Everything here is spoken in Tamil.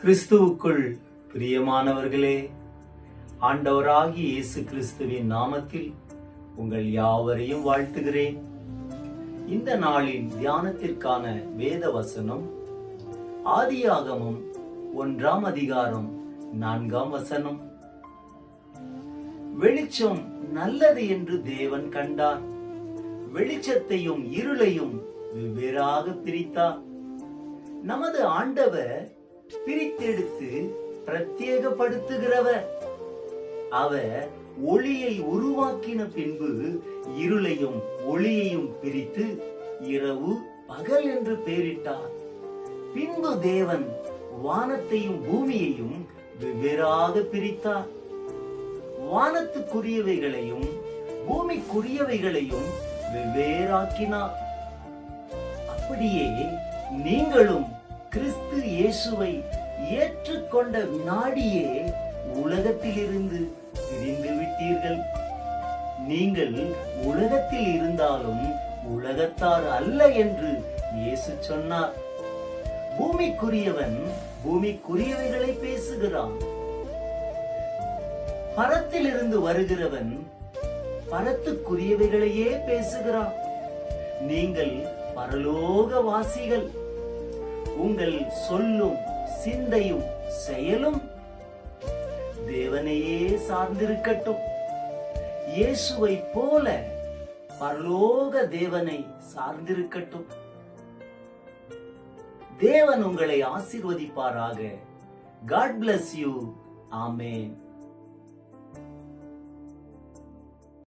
கிறிஸ்துவுக்குள் பிரியமானவர்களே ஆண்டவராகி இயேசு கிறிஸ்துவின் நாமத்தில் உங்கள் யாவரையும் வாழ்த்துகிறேன். இந்த நாளின் தியானத்திற்கான வேத வசனம் ஆதியாகமும் ஒன்றாம் அதிகாரம் நான்காம் வசனம். வெளிச்சம் நல்லது என்று தேவன் கண்டார். வெளிச்சத்தையும் இருளையும் வெவ்வேறாக பிரித்தார். நமது ஆண்டவர் பிரித்தெடுத்து பிரத்யேகப்படுத்துகிறவர். அவர் ஒளியை உருவாக்கின பின்பு இருளையும் ஒளியையும் பிரித்து இரவு பகல் என்று பெயரிட்டார். பின்பு தேவன் வானத்தையும் பூமியையும் வெவ்வேறாக பிரித்தார். வானத்துக்குரியவைகளையும் பூமிக்குரியவைகளையும் வெவ்வேறாக்கினார். அப்படியே நீங்களும் கிறிஸ்து இயேசுவை ஏற்றுக்கொண்ட வினாடியே உலகத்திலிருந்து பிரிந்து விட்டீர்கள். நீங்கள் உலகத்தில் இருந்தாலும் உலகத்தார் அல்ல என்று இயேசு சொன்னார். பூமிக்குரியவன் பூமிக்குரியவைகளை பேசுகிறான். பரத்திலிருந்து வருகிறவன் பரத்துக்குரியவைகளையே பேசுகிறான். நீங்கள் பரலோக வாசிகள் உங்கள் சொல்லும் சிந்தையும் செயலும் தேவனையே சார்ந்திருக்கட்டும். இயேசுவை போல பரலோக தேவனை சார்ந்திருக்கட்டும். தேவன் உங்களை ஆசிர்வதிப்பாராக. God bless you amen